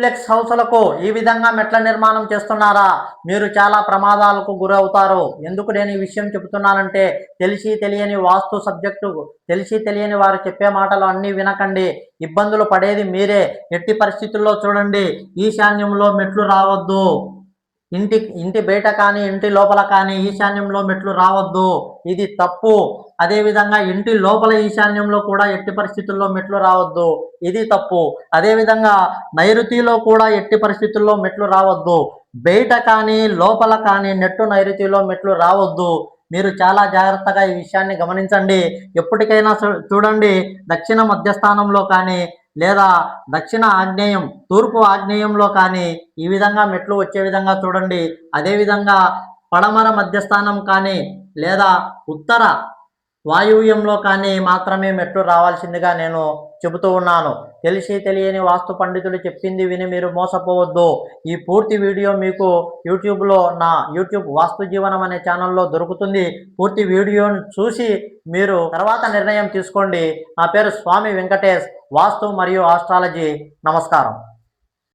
Duplex హౌస్లకు ఈ విధంగా మెట్ల నిర్మాణం చేస్తున్నారా? మీరు చాలా ప్రమాదాలకు గురవుతారు. ఎందుకు నేను ఈ విషయం చెబుతున్నానంటే తెలిసి తెలియని వాస్తు సబ్జెక్టు తెలిసి తెలియని వారు చెప్పే మాటలు అన్నీ వినకండి. ఇబ్బందులు పడేది మీరే. ఎట్టి పరిస్థితుల్లో చూడండి ఈశాన్యంలో మెట్లు రావద్దు. ఇంటి ఇంటి బయట కానీ ఇంటి లోపల కానీ ఈశాన్యంలో మెట్లు రావద్దు. ఇది తప్పు. అదేవిధంగా ఇంటి లోపల ఈశాన్యంలో కూడా ఎట్టి పరిస్థితుల్లో మెట్లు రావద్దు. ఇది తప్పు. అదేవిధంగా నైరుతిలో కూడా ఎట్టి పరిస్థితుల్లో మెట్లు రావద్దు. బయట కానీ లోపల కానీ నెట్టు నైరుతిలో మెట్లు రావద్దు. మీరు చాలా జాగ్రత్తగా ఈ విషయాన్ని గమనించండి. ఎప్పటికైనా చూ- చూడండి. దక్షిణ మధ్యస్థానంలో కానీ లేదా దక్షిణ ఆగ్నేయం తూర్పు ఆగ్నేయంలో కానీ ఈ విధంగా మెట్లు వచ్చే విధంగా చూడండి. అదేవిధంగా పడమర మధ్యస్థానం కానీ లేదా ఉత్తర వాయువ్యంలో కానీ మాత్రమే మెట్లు రావాల్సిందిగా నేను చెబుతూ ఉన్నాను. తెలిసి తెలియని వాస్తు పండితులు చెప్పింది విని మీరు మోసపోవద్దు. ఈ పూర్తి వీడియో మీకు యూట్యూబ్లో నా యూట్యూబ్ వాస్తు జీవనం అనే ఛానల్లో దొరుకుతుంది. పూర్తి వీడియోను చూసి మీరు తర్వాత నిర్ణయం తీసుకోండి. నా పేరు స్వామి వెంకటేష్. వాస్తు మరియు ఆస్ట్రాలజీ నమస్కారం.